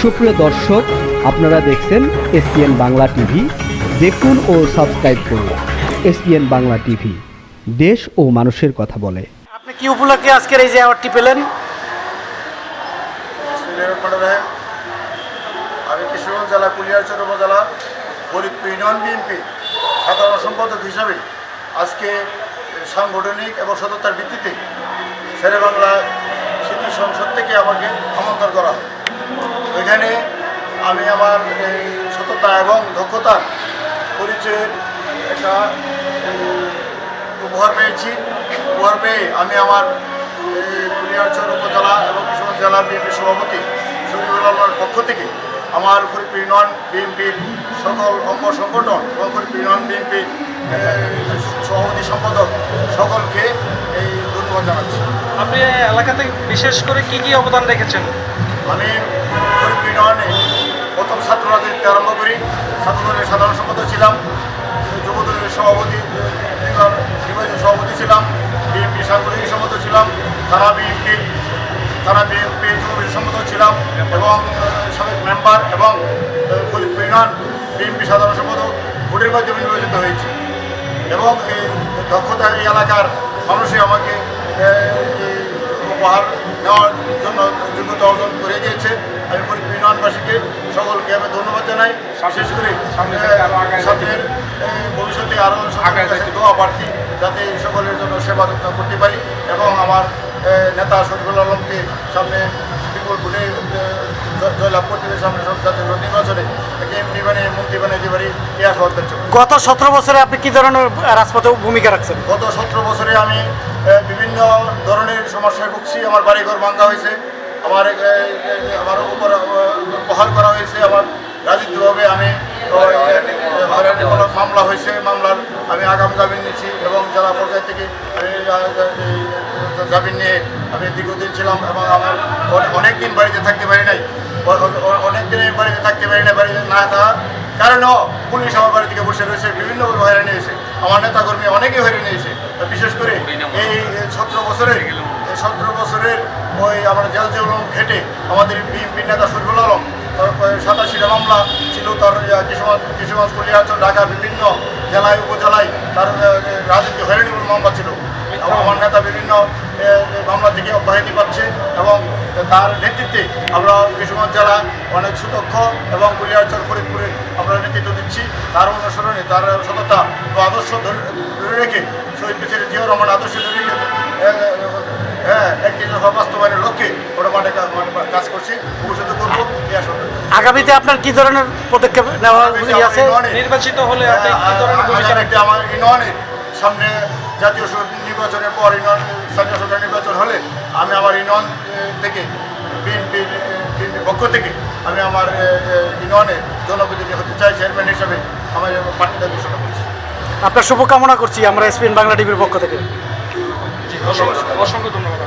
সুপ্রিয় দর্শক আপনারা দেখছেন এসপিএন বাংলা টিভি। দেখুন ও সাবস্ক্রাইব করুন এসপিএন বাংলা টিভি। দেশ ও মানুষের কথা বলে। আপনি কি উপলক্ষে আজকের এই যে অ্যাওয়ার্ডটি পেলেন। আমি কিশোরগঞ্জ জেলা কুলিয়ারচর উপজেলা ফরিদপুর ইউনিয়ন বিএনপি সাধারণ সম্পাদক হিসাবে আজকে সাংগঠনিক এবং সততার ভিত্তিতে শেরে বাংলা স্মৃতি সংসদ থেকে আমাকে আমন্ত্রণ করা হয়। ওইখানে আমি আমার এই সততা এবং দক্ষতার পরিচয়ের একটা উপহার পেয়েছি। উপহার পেয়ে আমি আমার এই কুলিয়ারচর উপজেলা এবং কিশোরগঞ্জ জেলা বিএনপি সভাপতি শরীফুল আল্লাহর পক্ষ থেকে আমার ফরিদপুর ইউনিয়ন বিএনপির সকল অঙ্গ সংগঠন এবং ফরিদপুর ইউনিয়ন বিএনপির সভাপতি সম্পাদক সকলকে এই ধন্যবাদ জানাচ্ছি। আপনি এলাকাতে বিশেষ করে কি কি অবদান রেখেছেন? আমি ইউনিয়নে প্রথম ছাত্র আরম্ভ করি ছাত্রদলের সাধারণ সম্পাদক ছিলাম। যুবদলের সভাপতি নির্বাচিত সভাপতি ছিলাম। বিএনপি সাংগঠনিক সম্পাদক ছিলাম। তারা বিএনপি, থানা বিএনপি যুবদলের সম্পাদক ছিলাম এবং সাবেক মেম্বার এবং ফরিদপুর ইউনিয়ন বিএনপি সাধারণ সম্পাদক ভোটের মাধ্যমে নির্বাচিত হয়েছে। এবং এই দক্ষতা এই এলাকার মানুষই আমাকে উপহার নেওয়ার জন্য যোগ্যতা অর্জন করে দিয়েছে। ইউনিয়নবাসীকে সকলকে আমি ধন্যবাদ জানাই। বিশেষ করে সামনের ভবিষ্যতে আরও দোয়া প্রার্থী যাতে এই সকলের জন্য সেবা যত্ন করতে পারি এবং আমার নেতা শরীফুল আলমকে সামনে বিপুল ভোটে জয়- জয়লাভ করতে পেরে সামনে সব জাতীয় নির্বাচনে এমপি বানিয়ে মন্ত্রী বানিয়ে দিতে পারি গত সতেরো বছরে আপনি কি ধরনের রাজপথে ভূমিকা রাখছেন? গত সতেরো বছরে আমি বিভিন্ন ধরনের সমস্যায় ভুগছি আমার বাড়িঘর ভাঙ্গা হয়েছে। আমার আমার উপর প্রহার করা হয়েছে আমার রাজনীতিভাবে আমি। মামলা হয়েছে মামলার আমি আগাম জামিন নিয়েছি এবং জেলা পর্যায় থেকে আমি জামিন নিয়ে আমি দীর্ঘদিন ছিলাম এবং আমার অনেক দিন বাড়িতে থাকতে পারি নাই। অনেক দিন বাড়িতে থাকতে পারি না বাড়িতে না থাকা কারণও পুলিশ আমার বাড়ি থেকে বসে রয়েছে বিভিন্নভাবে হয়রানি হয়েছে। আমার নেতাকর্মী অনেকেই হয়রানি হয়েছে। বিশেষ করে এই সতেরো বছরের এই সতেরো বছরের ওই আমার জেল জেলম ঘেটে আমাদের বিএনপির নেতা শরীফুল আলম সাতাশিটা মামলা ছিল, তার কিশোরগঞ্জ কিশোরগঞ্জ, কলিয়াচর ঢাকা বিভিন্ন জেলায়, উপজেলায় তার রাজনীতি হয়রানিমূলক মামলা ছিল। আমার নেতা বিভিন্ন মামলা থেকে অব্যাহতি পাচ্ছে এবং তার নেতৃত্বে আমরা কিশোরগঞ্জ জেলা অনেক সুদক্ষ এবং কুলিয়ারচর ফরিদপুরে আমরা নেতৃত্ব দিচ্ছি। তার অনুসরণে তার সততা ও আদর্শ ধরে রেখে শহীদ প্রেসিডেন্ট জিয়াউর রহমান আদর্শ ধরে রেখে কাজ করছি ভবিষ্যতে করব আগামীতে আপনার কি ধরনের পদক্ষেপ নেওয়া আছে? নির্বাচিত হলে কি ধরনের ভূমিকা আগামী আমার ইউনিয়নের সামনে জাতীয় সংসদ নির্বাচনের পর ইউনিয়ন স্থানীয় সরকার নির্বাচন হলে আমি আমার ইউনিয়ন থেকে বিএনপির বিএনপির পক্ষ থেকে আমি আমার ইউনিয়নে জনপ্রতিনিধি হতে চাই চেয়ারম্যান হিসাবে আমার পার্টিটা ঘোষণা করছি। আপনার শুভকামনা করছি আমরা এসপিএন বাংলা টিভির পক্ষ থেকে। অসংখ্য ধন্যবাদ